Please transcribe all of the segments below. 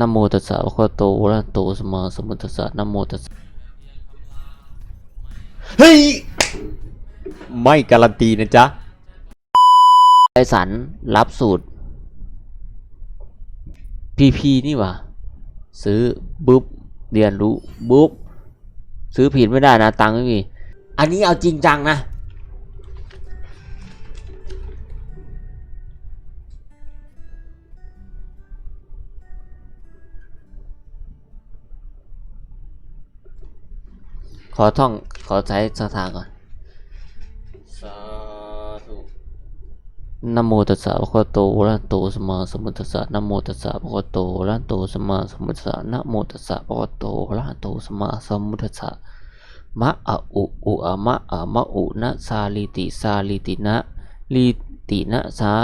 นะโมตัสสะภะคะวะโตอะระหะโตสัมมาสัมพุทธัสสะนะโมตัสสะเฮ้ย ไม่การันตีนะจ๊ะ ไอสันรับสูตรพีพีนี่หว่า ซื้อบุ๊บเรียนรู้บุ๊บซื้อผิดไม่ได้นะ ตังค์ไม่มี อันนี้เอาจริงจังนะ ขอท่อง ขอใช้สถาก่อนสาธุนะโมตัสสะภะคะวะโตอะระหะโตสัมมาสัมพุทธัสสะนะโมตัสสะภะคะวะโตอะระหะโตสัมมาสัมพุทธัสสะนะโมตัสสะภะคะวะโตอะระหะโตสัมมาสัมพุทธัสสะมะอะอุอุอะมะอะมะอุนะสาลิติสาลิตินะลิตินะสา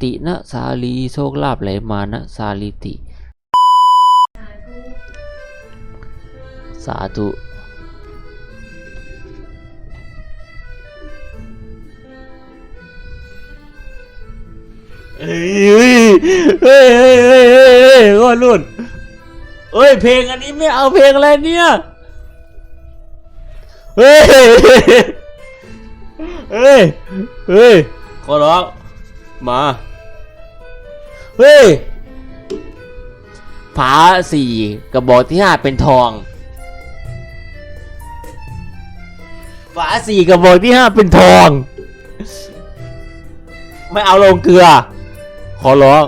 ตินะสาลีโชคลาภไหลมานะสาลิติ สาธุ เฮ้ยเฮ้ยเฮ้ยเฮ้ยเฮ้ยเฮ้ยก็รุ่นเฮ้ยเพลงอันนี้ไม่เอาเพลงอะไรเนี่ยเฮ้ยเฮ้ยเฮ้ยขอร้องมาเฮ้ยผาสี่กระบอกที่ห้าเป็นทองฝาสี่กระบอกที่ห้าเป็นทอง ไม่เอาลงเกลือ ขอร้อง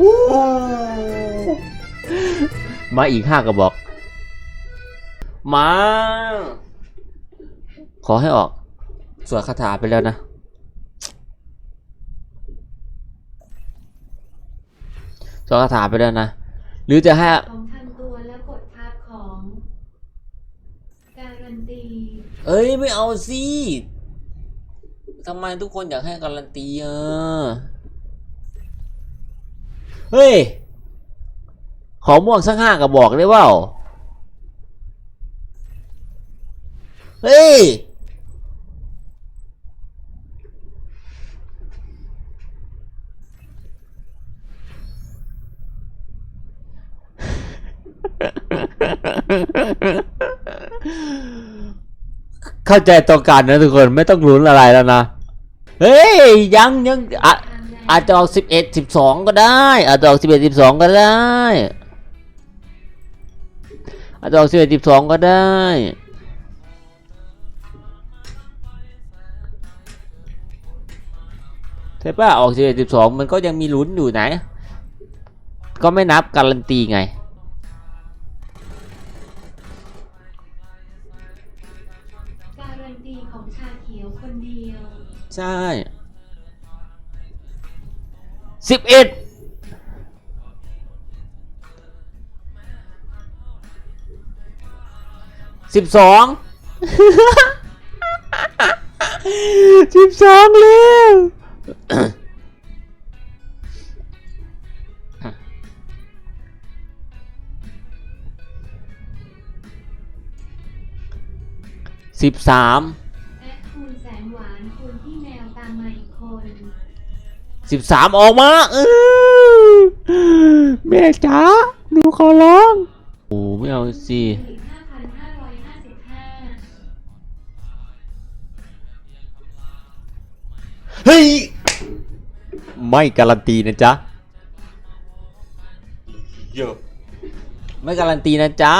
อู้มาอีกห้ากระบอก มา ขอให้ออก สวดคาถาไปแล้วนะสวดคาถาไปแล้วนะ หรือจะให้ของทำตัวและกดทับของ การันตี เอ้ย ไม่เอาสิ ทำไมทุกคนอยากให้การันตีอะ เฮ้ย ขอม่วงสักห้ากระบอกได้เปล่า เฮ้ยเข้าใจตรงกันนะทุกคนไม่ต้องลุ้นอะไรแล้วนะ เฮ้ย ยังยังอะอาจจะออกสิบเอ็ดสิบสองก็ได้อาจจะออกสิบเอ็ดสิบสองก็ได้ อาจจะออกสิบเอ็ดสิบสองก็ได้ ใช่ป่ะออกสิบเอ็ดสิบสองมันก็ยังมีลุ้นอยู่ไหน ก็ไม่นับการันตีไง ใช่สิบเอ็ดสิบสองสิบสองเร็วสิบสาม สิบสามออกมาเออแม่จ๋าหนูขอร้อง โอ้ไม่เอาสิอีกห้าพันห้าร้อยห้าสิบห้าเฮ้ย ไม่การันตีนะจ๊ะเยอะไม่การันตีนะจ๊ะ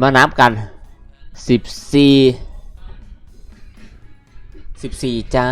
มานับกันสิบสี่ สิบสี่จ้า